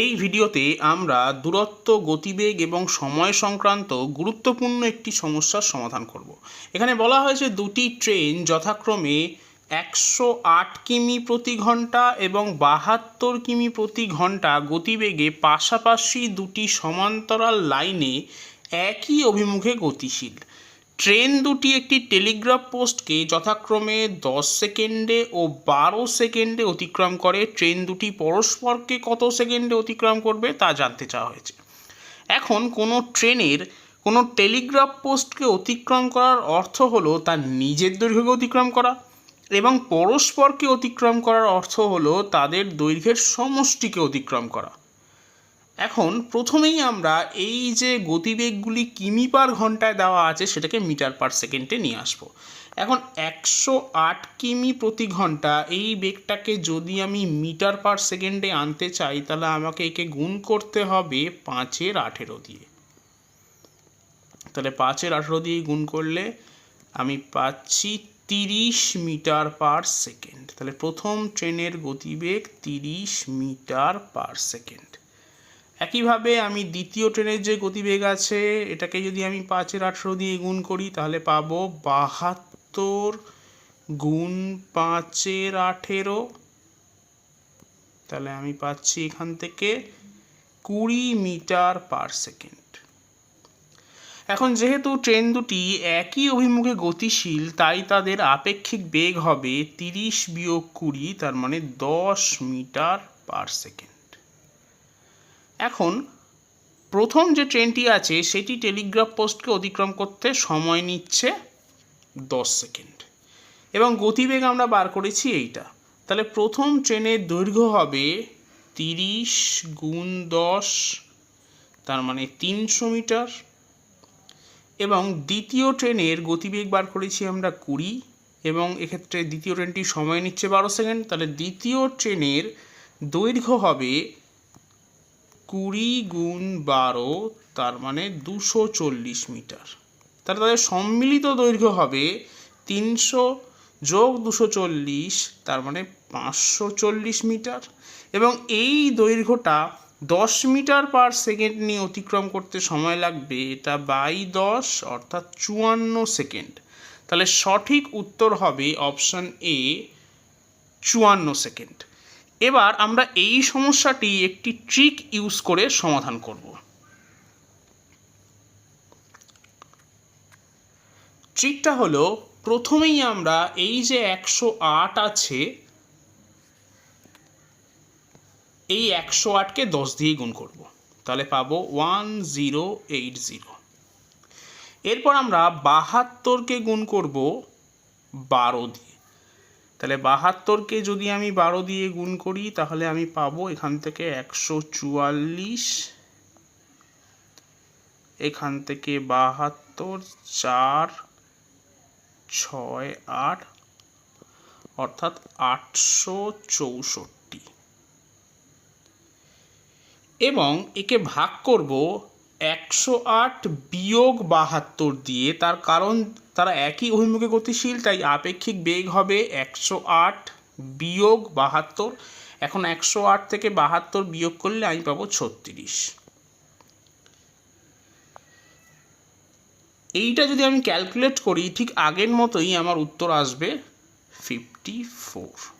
এই ভিডিওতে আমরা দূরত্ব, গতিবেগ এবং সময় সংক্রান্ত গুরুত্বপূর্ণ একটি সমস্যার সমাধান করব। এখানে বলা হয়েছে দুটি ট্রেন যথাক্রমে একশো আট কিমি প্রতি ঘণ্টা এবং বাহাত্তর কিমি প্রতি ঘণ্টা গতিবেগে পাশাপাশি দুটি সমান্তরাল লাইনে একই অভিমুখে গতিশীল। ট্রেন দুটি একটি টেলিগ্রাফ পোস্টকে যথাক্রমে দশ সেকেন্ডে ও বারো সেকেন্ডে অতিক্রম করে। ট্রেন দুটি পরস্পরকে কত সেকেন্ডে অতিক্রম করবে তা জানতে চাওয়া হয়েছে। এখন কোনো ট্রেনের কোনো টেলিগ্রাফ পোস্টকে অতিক্রম করার অর্থ হলো তার নিজের দৈর্ঘ্যকে অতিক্রম করা এবং পরস্পরকে অতিক্রম করার অর্থ হলো তাদের দৈর্ঘ্যের সমষ্টিকে অতিক্রম করা। এখন প্রথমেই আমরা এই যে গতিবেগগুলি কিমি পার ঘন্টায় দেওয়া আছে সেটাকে মিটার পার সেকেন্ডে নিয়ে আসব। এখন একশো আট কিমি প্রতি ঘণ্টা এই বেগটাকে যদি আমি মিটার পার সেকেন্ডে আনতে চাই, তাহলে আমাকে একে গুণ করতে হবে পাঁচের আঠেরো দিয়ে। তাহলে পাঁচের আঠেরো দিয়ে গুণ করলে আমি পাচ্ছি তিরিশ মিটার পার সেকেন্ড। তাহলে প্রথম ট্রেনের গতিবেগ তিরিশ মিটার পার সেকেন্ড। একইভাবে আমি দ্বিতীয় ট্রেনের যে গতিবেগ আছে, এটাকে যদি আমি পাঁচের আঠেরো দিয়ে গুণ করি, তাহলে পাবো বাহাত্তর গুণ পাঁচের আঠেরো। তাহলে আমি পাচ্ছি এখান থেকে কুড়ি মিটার পার সেকেন্ড। এখন যেহেতু ট্রেন দুটি একই অভিমুখে গতিশীল, তাই তাদের আপেক্ষিক বেগ হবে তিরিশ বিয়োগ কুড়ি, তার মানে দশ মিটার পার সেকেন্ড। এখন প্রথম যে ট্রেনটি আছে, সেটি টেলিগ্রাফ পোস্টকে অতিক্রম করতে সময় নিচ্ছে দশ সেকেন্ড। এবং গতিবেগ আমরা বার করেছি এইটা। তাহলে প্রথম ট্রেনের দৈর্ঘ্য হবে তিরিশ গুণ দশ, তার মানে তিনশো মিটার। এবং দ্বিতীয় ট্রেনের গতিবেগ বার করেছি আমরা কুড়ি, এবং এক্ষেত্রে দ্বিতীয় ট্রেনটি সময় নিচ্ছে বারো সেকেন্ড। তাহলে দ্বিতীয় ট্রেনের দৈর্ঘ্য হবে কুড়ি গুণ বারো, তার মানে দুশো চল্লিশ মিটার। তাহলে তাদের সম্মিলিত দৈর্ঘ্য হবে তিনশো যোগ দুশো চল্লিশ, তার মানে পাঁচশো চল্লিশ মিটার। এবং এই দৈর্ঘ্যটা দশ মিটার পার সেকেন্ড নিয়ে অতিক্রম করতে সময় লাগবে, এটা বাই দশ, অর্থাৎ চুয়ান্ন সেকেন্ড। তাহলে সঠিক উত্তর হবে অপশান এ, চুয়ান্ন সেকেন্ড। এবার আমরা এই সমস্যাটি একটি ট্রিক ইউজ করে সমাধান করব। ট্রিকটা হলো, প্রথমেই আমরা এই যে একশো আট আছে, এই একশো আটকে দশ দিয়ে গুণ করব। তাহলে পাবো ওয়ান জিরো এইট জিরো। এরপর আমরা বাহাত্তরকে গুণ করব বারো দিয়ে। তাহলে বাহাত্তরকে যদি আমি বারো দিয়ে গুণ করি, তাহলে আমি পাবো এখান থেকে একশো চুয়াল্লিশ। এখান থেকে বাহাত্তর, চার, ছয়, আট, অর্থাৎ আটশো চৌষট্টি। এবং একে ভাগ করব একশো আট বিয়োগ বাহাত্তর দিয়ে তার কারণ তারা একই অভিমুখে গতিশীল, তাই আপেক্ষিক বেগ হবে একশো আট বিয়োগ বাহাত্তর। এখন একশো আট থেকে বাহাত্তর বিয়োগ করলে আমি পাবো ছত্রিশ। এইটা যদি আমি ক্যালকুলেট করি, ঠিক আগের মতোই আমার উত্তর আসবে ফিফটি ফোর।